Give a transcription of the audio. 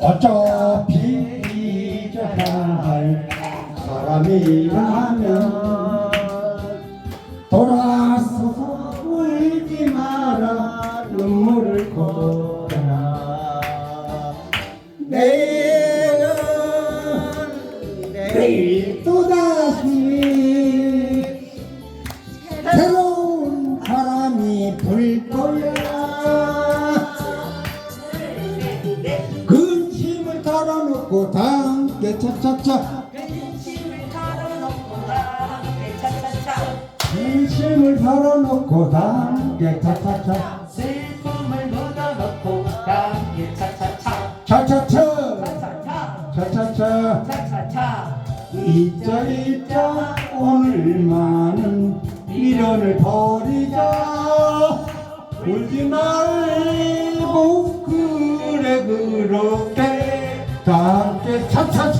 어차피 잊어갈 사람이라면 돌아서서 울지 마라. 눈물을 거둬라. 내일은 내일 또다시 새로운 바람이 불 거야 털어놓고 다 함께 차차차. 근심을 털어놓고 다. 함께 차차차. 근심을 털어놓고 다 함께 차차차. 슬픔을 묻어놓고 다 함께 차차차. 차차차. 차차차. 차차차. 차차차. 잊자 잊자. 오늘만은 미련을 버리자. 울지 말고 그렇게 다 함께 차차차